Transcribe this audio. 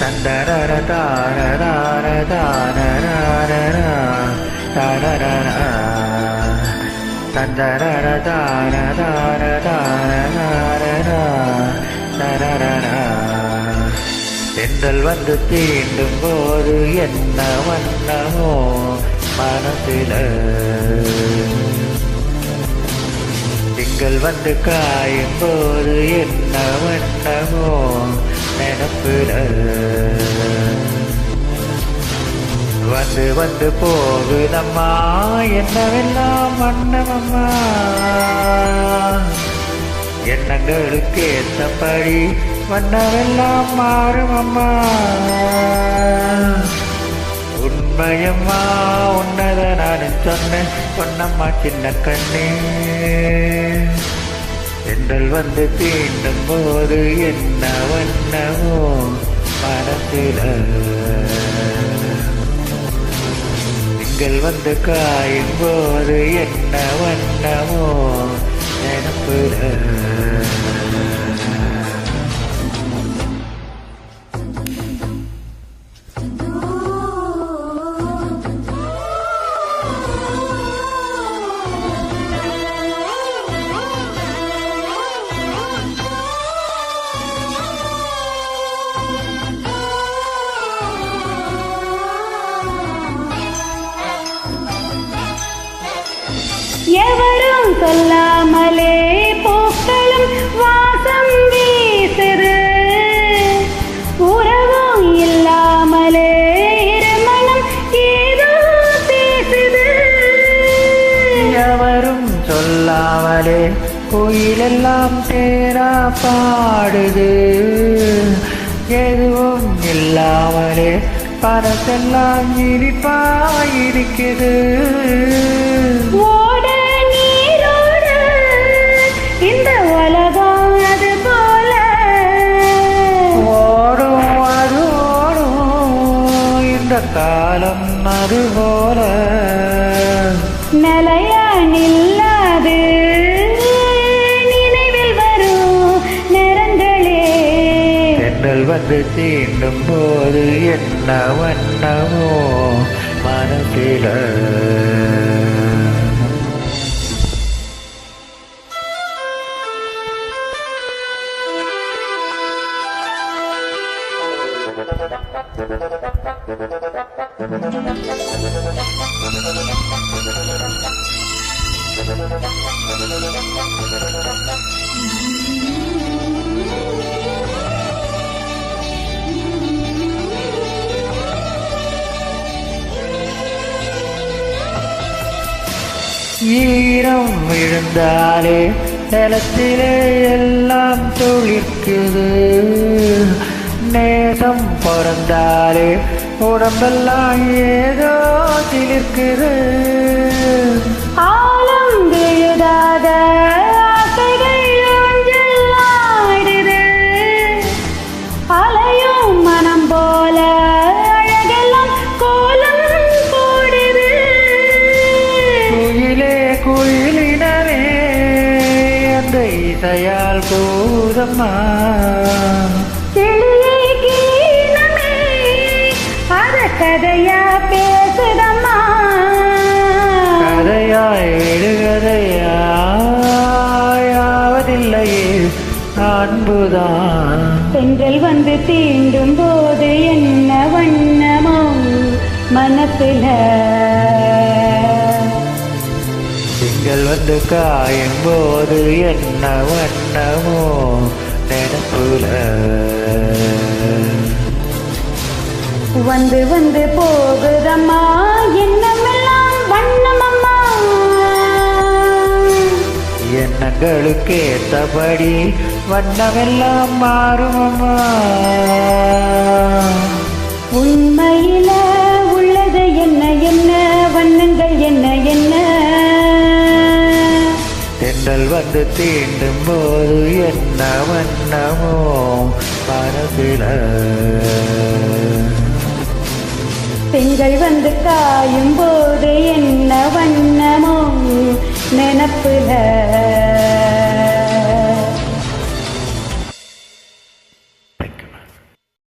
தந்தரர தாரரார தாரராரரா, தாரராரா. தந்தரர தார தார தாரராரரா, தென்றல் வந்து தீண்டும் போது என்ன வண்ணமோ மனசில திங்கள் வந்து காயும் போது என்ன வண்ணமோ நினப்பில? வந்து வந்து போகுதம்மா என்னவெல்லாம் வண்ணமம்மா? எண்ணங்களுக்கு ஏற்றபடி வண்ணமெல்லாம் மாறுமம்மா உண்மையம்மா உன்னத நான் சொன்னேன். பொன்னம்மா சின்ன கண்ணே. என்றல் வந்து தீண்டும் போது என்ன வண்ணமோ மனசில நீங்கள் வந்து காயும் போது என்ன வண்ணமோ நினப்புல. எவரும் சொல்லாமலே பூக்களும் வாசம் வீசுது. உறவும் இல்லாமலே இருமணம் ஏதோ பேசுது. எவரும் சொல்லாமலே கோயிலெல்லாம் தேரா பாடுது. எதுவும் இல்லாமலே பரத்தெல்லாம் இனிப்பாயிருக்குது இந்த உலகம் அது போல. ஓடும் அது ஓடும் இந்த காலம் அது போல. நிலையா நில்லாது நினைவில் வரும் நிறங்களே தென்றல் வந்து தீண்டும் போது என்ன வண்ணமோ மனசில ஈரம் விழுந்தாலே நிலத்திலே எல்லாம் தொழிற்குது பிறந்தாலே உடம்பெல்லாம் ஏதோ சிலிர்க்குது ஆலம் விழுதாத. அலையும் மனம் போல அழகெல்லாம் கோலம் போடுது. குயிலே குயிலினவே அந்த இசையால் கூதம்மா கதையா பேசுதம்மா. கதையாய் விடுகதையாவதில்லையே அன்புதான். பெண்கள் வந்து தீண்டும் போது என்ன வண்ணமோ மனசுல. திங்கள் வந்து காயும் போது என்ன வண்ணமோ நினப்புல. வந்து வந்து போகுதம்மா. எண்ணமெல்லாம் வண்ணமம்மா. எண்ணங்களுக்கு ஏற்றபடி வண்ணமெல்லாம் மாறுமம்மா. உண்மையில உள்ளது என்ன என்ன? வண்ணங்கள் என்ன என்ன? தென்றல் வந்து தீண்டும் போது என்ன வண்ணமோ மனசில பெண்கள் வந்து காயும் போது